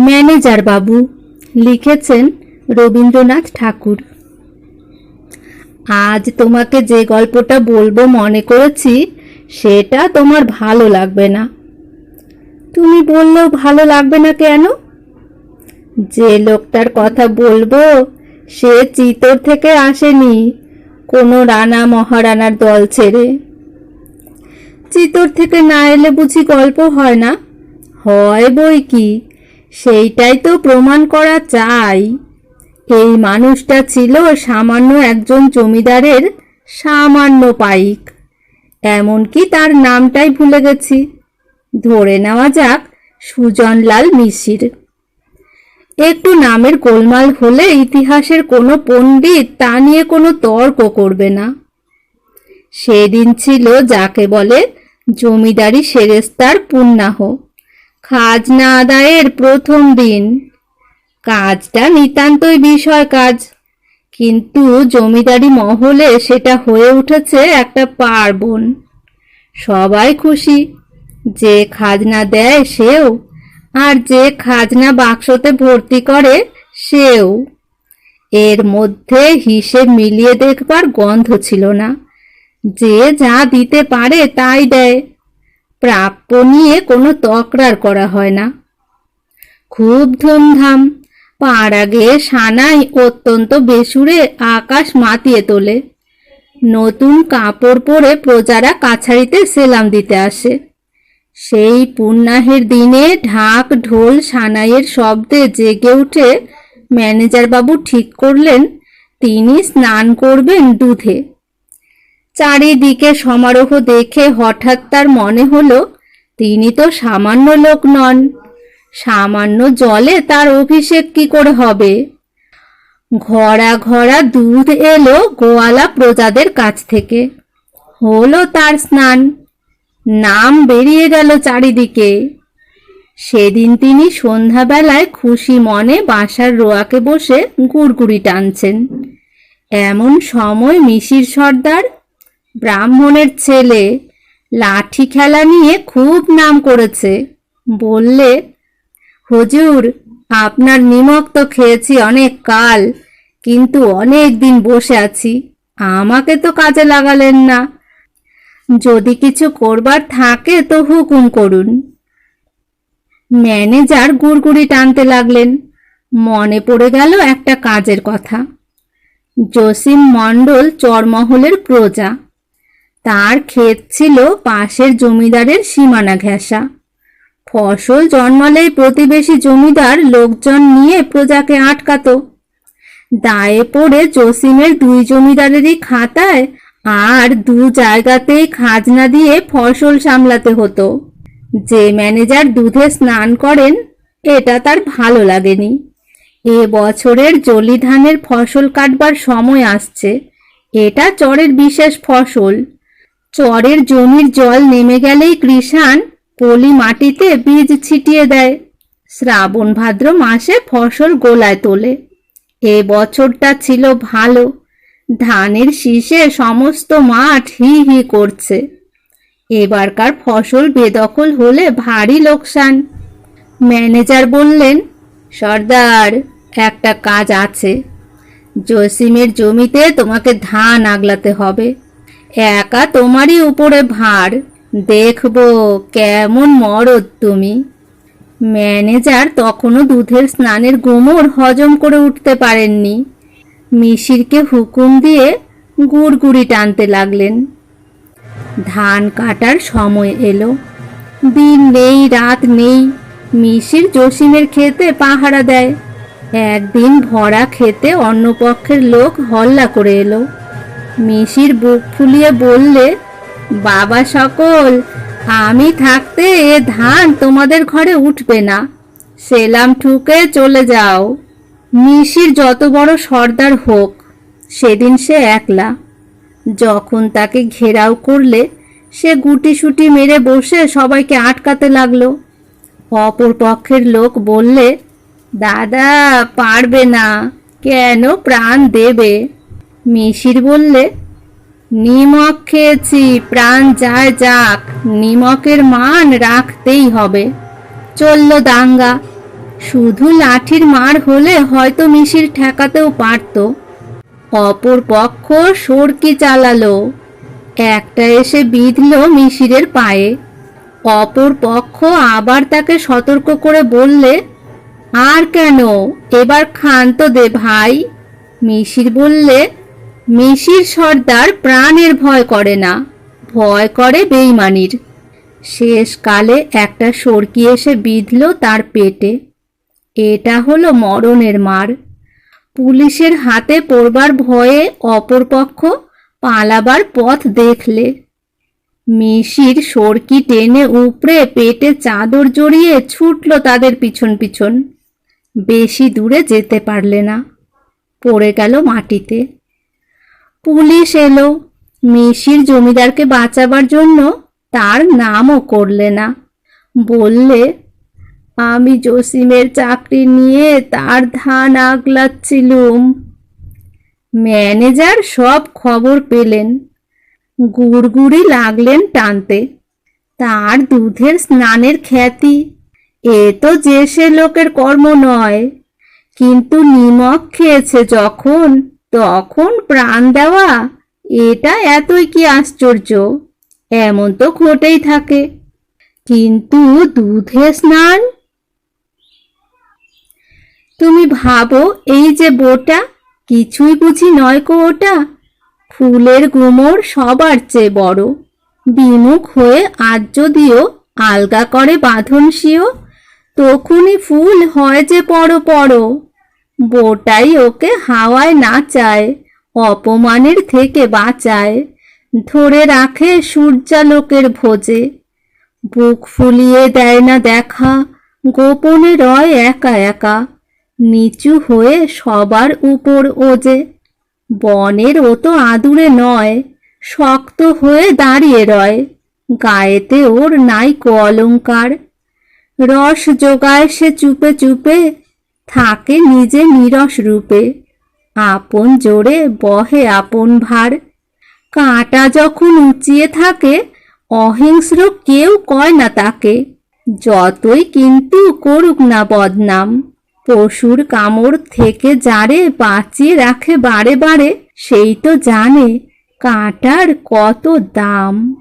Manager বাবু লিখেছেন রবীন্দ্রনাথ ঠাকুর। আজ তোমাকে যে গল্পটা বলব মনে করেছি, সেটা তোমার ভালো লাগবে না। তুমি বললেও ভালো লাগবে না কেন? যে লোকটার কথা বলব, সে চিতর থেকে আসেনি, কোনো রানা মহারানার দল ছেড়ে। চিতর থেকে না এলে বুঝি গল্প হয় না? হয় বই কি? সেইটাই তো প্রমাণ করা চাই। এই মানুষটা ছিল সামান্য একজন জমিদারের সামান্য পাইক। এমনকি তার নামটাই ভুলে গেছি। ধরে নেওয়া যাক, সুজনলাল মিশির। একটু নামের গোলমাল হলে ইতিহাসের কোনো পণ্ডিত তা নিয়ে কোনো তর্ক করবে না। সেদিন ছিল যাকে বলে জমিদারি সেরেস্তার পুণ্যাহ। খাজনা আদায়ের প্রথম দিন। কাজটা নিতান্তই বিষয় কাজ। কিন্তু জমিদারি মহলে সেটা হয়ে উঠেছে একটা পার্বণ। সবাই খুশি। যে খাজনা দেয় সেও, আর যে খাজনা বাক্সতে ভর্তি করে সেও। এর মধ্যে হিসেব মিলিয়ে দেখবার গন্ধ ছিল না। যে যা দিতে পারে তাই দেয়। প্রাপ্য নিয়ে কোনো তকরার করা হয় না। খুব ধুমধাম পাড় আগে সানাই অত্যন্ত বেসুরে আকাশ মাতিয়ে তোলে। নতুন কাপড় পরে প্রজারা কাছারিতে সেলাম দিতে আসে। সেই পূর্ণাহের দিনে ঢাক ঢোল সানাইয়ের শব্দে জেগে উঠে ম্যানেজারবাবু ঠিক করলেন, তিনি স্নান করবেন দুধে। চারিদিকে সমারোহ দেখে হঠাৎ তার মনে হলো, তিনি তো সামান্য লোক নন। সামান্য জলে তার অভিষেক কি করে হবে? ঘরা ঘরা দুধ এলো গোয়ালা প্রজাদের কাছ থেকে। হলো তার স্নান। নাম বেরিয়ে গেল চারিদিকে। সেদিন তিনি সন্ধ্যাবেলায় খুশি মনে বাসার রোয়াকে বসে গুড়গুড়ি টানছেন। এমন সময় মিশির সর্দার ব্রাহ্মণের ছেলে লাঠি খেলা নিয়ে খুব নাম করেছে। বললে, হুজুর, আপনার নিমক তো খেয়েছি অনেক কাল, কিন্তু অনেক দিন বসে আছি, আমাকে তো কাজে লাগালেন না। যদি কিছু করবার থাকে তো হুকুম করুন। ম্যানেজার গুড়গুড়ি টানতে লাগলেন। মনে পড়ে গেল একটা কাজের কথা। জসিম মণ্ডল চরমহলের প্রজা। তার ক্ষেত ছিল পাশের জমিদারের সীমানা ঘেঁষা। ফসল জন্মালেই প্রতিবেশী জমিদার লোকজন নিয়ে প্রজাকে আটকাতো। দায়ে পড়ে জসিমের দুই জমিদারেরই খাতায় আর দু জায়গাতেই খাজনা দিয়ে ফসল সামলাতে হতো। যে ম্যানেজার দুধে স্নান করেন, এটা তার ভালো লাগেনি। এ বছরের জলি ধানের ফসল কাটবার সময় আসছে। এটা চরের বিশেষ ফসল। চরের জমির জল নেমে গেলেই কৃষাণ পলি মাটিতে বীজ ছিটিয়ে দেয়। শ্রাবণ ভাদ্র মাসে ফসল গোলায় তোলে। এ বছরটা ছিল ভালো। ধানের শীষে সমস্ত মাঠ হি হি করছে। এবারকার ফসল বেদখল হলে ভারী লোকসান। ম্যানেজার বললেন, সর্দার, একটা কাজ আছে। জসিমের জমিতে তোমাকে ধান আগলাতে হবে। একা তোমারই উপরে ভার। দেখব কেমন মরদ তুমি। ম্যানেজার তখনও দুধের স্নানের গুমর হজম করে উঠতে পারেননি। মিশিরকে হুকুম দিয়ে গুড়গুড়ি টানতে লাগলেন। ধান কাটার সময় এলো। দিন নেই, রাত নেই। মিশির জসিমের খেতে পাহারা দেয়। একদিন ভরা খেতে অন্য পক্ষের লোক হল্লা করে এলো। মিশির বুক ফুলিয়ে বললে, বাবা সকল, আমি থাকতে এ ধান তোমাদের ঘরে উঠবে না। সেলাম ঠুকে চলে যাও। মিশির যত বড় সর্দার হোক, সেদিন সে একলা। যখন তাকে ঘেরাও করলে, সে গুটি সুটি মেরে বসে সবাইকে আটকাতে লাগল। অপর পক্ষের লোক বললে, দাদা, পারবে না, কেন প্রাণ দেবে? মিশির বললে, নিমক খেয়েছি, প্রাণ যায় যাক, নিমকের মান রাখতেই হবে। চলল দাঙ্গা। শুধু লাঠির মার হলে হয়তো মিশির ঠেকাতেও পারত। অপর পক্ষ সরকি চালালো। একটা এসে বিঁধল মিশিরের পায়ে। অপর পক্ষ আবার তাকে সতর্ক করে বললে, আর কেন? এবার ক্ষান্ত দে ভাই। মিশির বললে মিশির সর্দার প্রাণের ভয় করে না, ভয় করে বেইমানির শেষকালে একটা সরকি এসে বিঁধল তার পেটে। এটা হলো মরণের মার। পুলিশের হাতে পড়বার ভয়ে অপরপক্ষ পালাবার পথ দেখলে। মিশির সরকি টেনে উপড়ে পেটে চাদর জড়িয়ে ছুটল তাদের পিছন পিছন। বেশি দূরে যেতে পারলে না। পড়ে গেল মাটিতে। পুলিশ এলো। মিশির জমিদারকে বাঁচাবার জন্য তার নামও করলে না। বললে, আমি জসিমের চাকরি নিয়ে তার ধান আগলাচ্ছিলুম। ম্যানেজার সব খবর পেলেন। গুড়গুড়ি লাগলেন টানতে। তার দুধের স্নানের খ্যাতি। এ তো যে সে লোকের কর্ম নয়, কিন্তু নিমক খেয়েছে যখন। তখন প্রাণ দেওয়া, এটা এতই কি আশ্চর্য? এমন তো ঘটেই থাকে। কিন্তু দুধে স্নান? তুমি ভাবো, এই যে বোটা, কিছুই বুঝি নয় কো ওটা। ফুলের গুমর সবার চেয়ে বড়। বিমুখ হয়ে আজ যদিও আলগা করে বাঁধন শিও তখনই ফুল হয় যে পড়ো পড়ো বোটাই ওকে হাওয়ায় নাচায় অপমানের থেকে বাঁচায়। ধরে রাখে সূর্যালোকের ভোজে। বুক ফুলিয়ে দেয় না দেখা, গোপনে রয় একা একা। নিচু হয়ে সবার উপর ওজে। বনের ও তো আদুরে নয়, শক্ত হয়ে দাঁড়িয়ে রয়। গায়েতে ওর নাই কো অলঙ্কার রস জোগায় সে চুপে চুপে থাকে নিজে নিরস রূপে। আপন জোরে বহে আপন ভার। কাঁটা যখন উঁচিয়ে থাকে, অহিংস্র কেউ কয় না তাকে। যতই কিন্তু করুক না বদনাম, পশুর কামড় থেকে যারে বাঁচিয়ে রাখে বারে বারে, সেই তো জানে কাঁটার কত দাম।